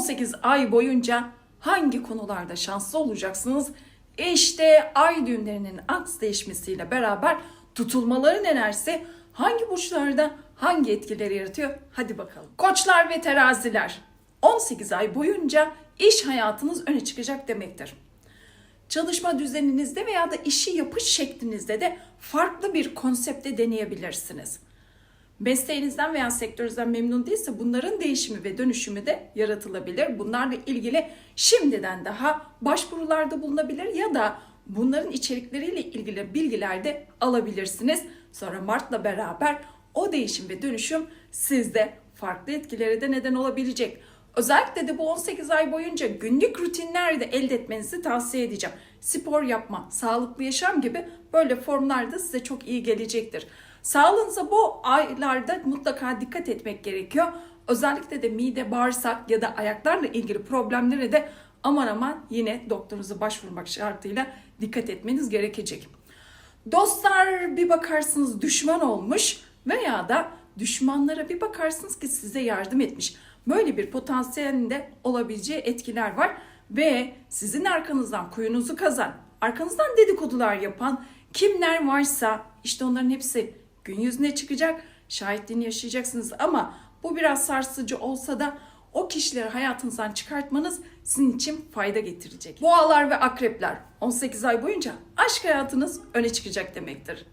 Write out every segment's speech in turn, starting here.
18 ay boyunca hangi konularda şanslı olacaksınız? İşte ay düğümlerinin aks değişmesiyle beraber tutulmaların enerjisi hangi burçlarda hangi etkileri yaratıyor? Hadi bakalım. Koçlar ve teraziler 18 ay boyunca iş hayatınız öne çıkacak demektir. Çalışma düzeninizde veya da işi yapış şeklinizde de farklı bir konsepte deneyebilirsiniz. Mesleğinizden veya sektörünüzden memnun değilse bunların değişimi ve dönüşümü de yaratılabilir. Bunlarla ilgili şimdiden daha başvurularda bulunabilir ya da bunların içerikleriyle ilgili bilgiler de alabilirsiniz. Sonra Mart'la beraber o değişim ve dönüşüm sizde farklı etkilere de neden olabilecek. Özellikle de bu 18 ay boyunca günlük rutinler de elde etmenizi tavsiye edeceğim. Spor yapma, sağlıklı yaşam gibi böyle formlar da size çok iyi gelecektir. Sağlığınıza bu aylarda mutlaka dikkat etmek gerekiyor. Özellikle de mide, bağırsak ya da ayaklarla ilgili problemlere de aman aman yine doktorunuza başvurmak şartıyla dikkat etmeniz gerekecek. Dostlar bir bakarsınız düşman olmuş veya da düşmanlara bir bakarsınız ki size yardım etmiş. Böyle bir potansiyelinde olabileceği etkiler var ve sizin arkanızdan kuyunuzu kazan, arkanızdan dedikodular yapan kimler varsa işte onların hepsi gün yüzüne çıkacak, şahitliğini yaşayacaksınız ama bu biraz sarsıcı olsa da o kişileri hayatınızdan çıkartmanız sizin için fayda getirecek. Boğalar ve akrepler 18 ay boyunca aşk hayatınız öne çıkacak demektir.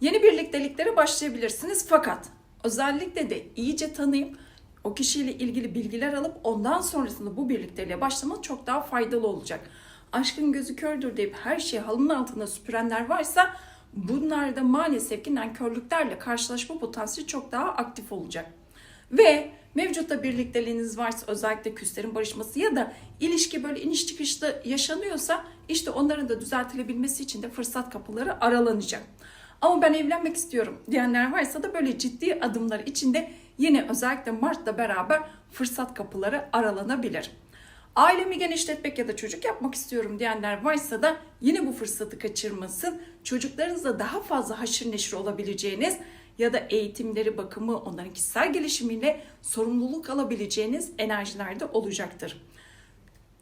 Yeni birlikteliklere başlayabilirsiniz fakat özellikle de iyice tanıyıp o kişiyle ilgili bilgiler alıp ondan sonrasında bu birlikteliğe başlamak çok daha faydalı olacak. Aşkın gözü kördür deyip her şeyi halının altında süpürenler varsa bunlarda maalesef ki nankörlüklerle karşılaşma potansiyeli çok daha aktif olacak. Ve mevcutta birlikteliğiniz varsa özellikle küslerin barışması ya da ilişki böyle iniş çıkışlı yaşanıyorsa işte onların da düzeltilebilmesi için de fırsat kapıları aralanacak. Ama ben evlenmek istiyorum diyenler varsa da böyle ciddi adımlar içinde yine özellikle Mart'la beraber fırsat kapıları aralanabilir. Ailemi genişletmek ya da çocuk yapmak istiyorum diyenler varsa da yine bu fırsatı kaçırmasın. Çocuklarınızla daha fazla haşır neşir olabileceğiniz ya da eğitimleri, bakımı, onların kişisel gelişimiyle sorumluluk alabileceğiniz enerjilerde olacaktır.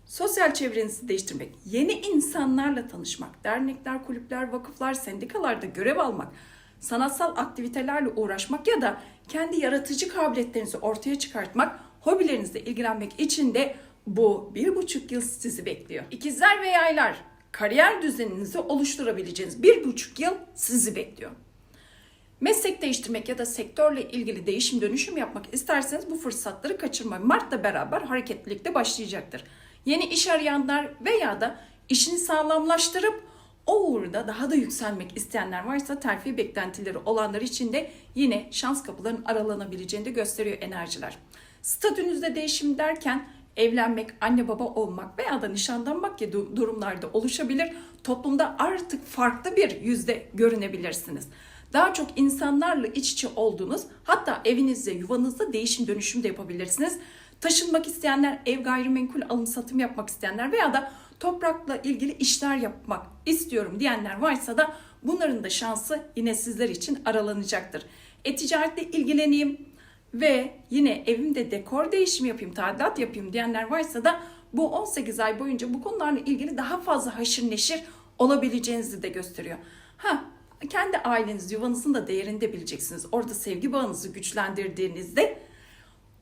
Sosyal çevrenizi değiştirmek, yeni insanlarla tanışmak, dernekler, kulüpler, vakıflar, sendikalarda görev almak, sanatsal aktivitelerle uğraşmak ya da kendi yaratıcı kabiliyetlerinizi ortaya çıkartmak, hobilerinizle ilgilenmek için de bu bir buçuk yıl sizi bekliyor. İkizler ve yaylar, kariyer düzeninizi oluşturabileceğiniz bir buçuk yıl sizi bekliyor. Meslek değiştirmek ya da sektörle ilgili değişim dönüşüm yapmak isterseniz bu fırsatları kaçırmayın. Mart'la beraber hareketlilik de başlayacaktır. Yeni iş arayanlar veya da işini sağlamlaştırıp o uğurda daha da yükselmek isteyenler varsa terfi beklentileri olanlar için de yine şans kapılarının aralanabileceğini de gösteriyor enerjiler. Statünüzde değişim derken evlenmek, anne baba olmak veya da nişanlanmak gibi durumlarda oluşabilir. Toplumda artık farklı bir yüzde görünebilirsiniz. Daha çok insanlarla iç içe olduğunuz, hatta evinizde, yuvanızda değişim dönüşüm de yapabilirsiniz. Taşınmak isteyenler, ev gayrimenkul alım satım yapmak isteyenler veya da toprakla ilgili işler yapmak istiyorum diyenler varsa da bunların da şansı yine sizler için aralanacaktır. E-ticaretle ilgileneyim ve yine evimde dekor değişimi yapayım, tadilat yapayım diyenler varsa da bu 18 ay boyunca bu konularla ilgili daha fazla haşır neşir olabileceğinizi de gösteriyor. Ha kendi aileniz, yuvanızın da değerini de bileceksiniz. Orada sevgi bağınızı güçlendirdiğinizde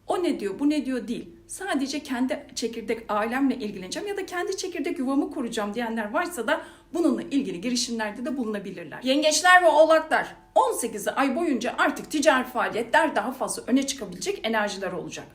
o ne diyor, bu ne diyor değil. Sadece kendi çekirdek ailemle ilgileneceğim ya da kendi çekirdek yuvamı kuracağım diyenler varsa da bununla ilgili girişimlerde de bulunabilirler. Yengeçler ve oğlaklar 18 ay boyunca artık ticari faaliyetler daha fazla öne çıkabilecek enerjiler olacak.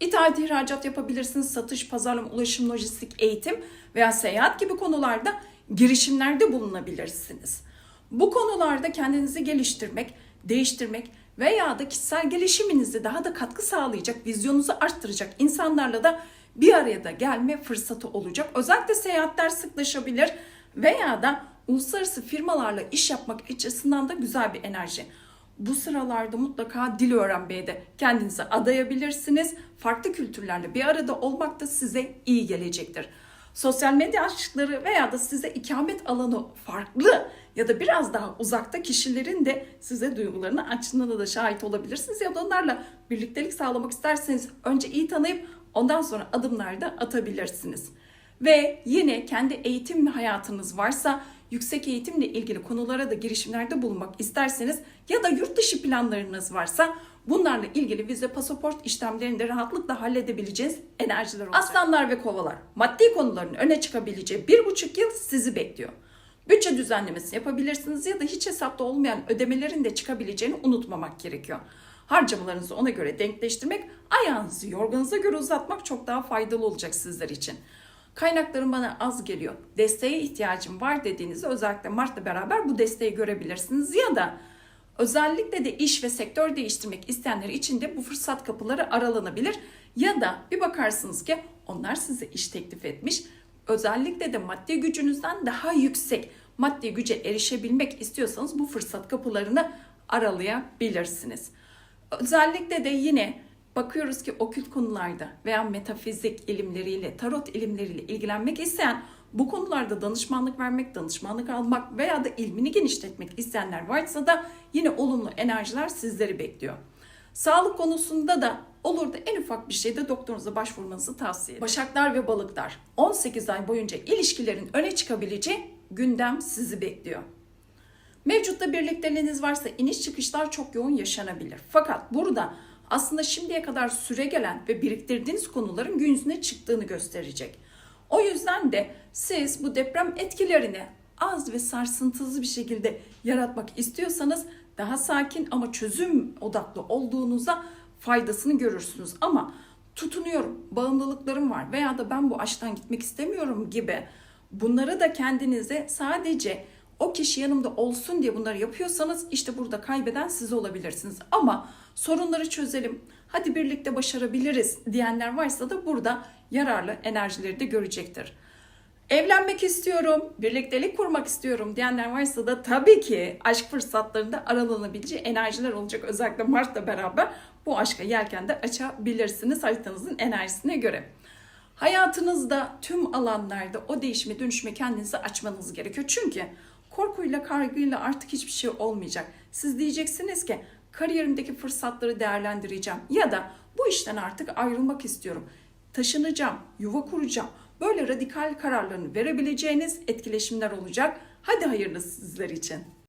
İthalat, ihracat yapabilirsiniz, satış, pazarlama, ulaşım, lojistik, eğitim veya seyahat gibi konularda girişimlerde bulunabilirsiniz. Bu konularda kendinizi geliştirmek, değiştirmek veya da kişisel gelişiminizi daha da katkı sağlayacak, vizyonunuzu arttıracak insanlarla da bir araya da gelme fırsatı olacak. Özellikle seyahatler sıklaşabilir veya da uluslararası firmalarla iş yapmak açısından da güzel bir enerji. Bu sıralarda mutlaka dil öğrenmeye de kendinizi adayabilirsiniz. Farklı kültürlerle bir arada olmak da size iyi gelecektir. Sosyal medya aşkları veya da size ikamet alanı farklı ya da biraz daha uzakta kişilerin de size duygularını açtığına da şahit olabilirsiniz. Ya da onlarla birliktelik sağlamak isterseniz önce iyi tanıyıp ondan sonra adımlar da atabilirsiniz. Ve yine kendi eğitim hayatınız varsa yüksek eğitimle ilgili konulara da girişimlerde bulunmak isterseniz ya da yurt dışı planlarınız varsa bunlarla ilgili vize pasaport işlemlerini de rahatlıkla halledebileceğiniz enerjiler olacak. Aslanlar ve kovalar maddi konuların öne çıkabileceği bir buçuk yıl sizi bekliyor. Bütçe düzenlemesi yapabilirsiniz ya da hiç hesapta olmayan ödemelerin de çıkabileceğini unutmamak gerekiyor. Harcamalarınızı ona göre denkleştirmek, ayağınızı yorganınıza göre uzatmak çok daha faydalı olacak sizler için. Kaynaklarım bana az geliyor, desteğe ihtiyacım var dediğinizde özellikle Mart'la beraber bu desteği görebilirsiniz ya da özellikle de iş ve sektör değiştirmek isteyenler için de bu fırsat kapıları aralanabilir ya da bir bakarsınız ki onlar size iş teklif etmiş özellikle de maddi gücünüzden daha yüksek maddi güce erişebilmek istiyorsanız bu fırsat kapılarını aralayabilirsiniz. Özellikle de yine bakıyoruz ki okült konularda veya metafizik ilimleriyle, tarot ilimleriyle ilgilenmek isteyen bu konularda danışmanlık vermek, danışmanlık almak veya da ilmini genişletmek isteyenler varsa da yine olumlu enerjiler sizleri bekliyor. Sağlık konusunda da olur da en ufak bir şeyde doktorunuza başvurmanızı tavsiye ederim. Başaklar ve balıklar 18 ay boyunca ilişkilerin öne çıkabileceği gündem sizi bekliyor. Mevcutta birlikteliğiniz varsa iniş çıkışlar çok yoğun yaşanabilir. Fakat burada aslında şimdiye kadar süre gelen ve biriktirdiğiniz konuların gün yüzüne çıktığını gösterecek. O yüzden de siz bu deprem etkilerini az ve sarsıntılı bir şekilde yaratmak istiyorsanız daha sakin ama çözüm odaklı olduğunuza faydasını görürsünüz. Ama tutunuyorum, bağımlılıklarım var veya da ben bu aşktan gitmek istemiyorum gibi bunları da kendinize sadece o kişi yanımda olsun diye bunları yapıyorsanız işte burada kaybeden siz olabilirsiniz. Ama sorunları çözelim, hadi birlikte başarabiliriz diyenler varsa da burada yararlı enerjileri de görecektir. Evlenmek istiyorum, birliktelik kurmak istiyorum diyenler varsa da tabii ki aşk fırsatlarında aralanabileceği enerjiler olacak. Özellikle Mart'la beraber bu aşka yelken de açabilirsiniz haritanızın enerjisine göre. Hayatınızda tüm alanlarda o değişime dönüşme kendinizi açmanız gerekiyor. Çünkü korkuyla kaygıyla artık hiçbir şey olmayacak. Siz diyeceksiniz ki kariyerimdeki fırsatları değerlendireceğim ya da bu işten artık ayrılmak istiyorum. Taşınacağım, yuva kuracağım. Böyle radikal kararlarını verebileceğiniz etkileşimler olacak. Hadi hayırlısı sizler için.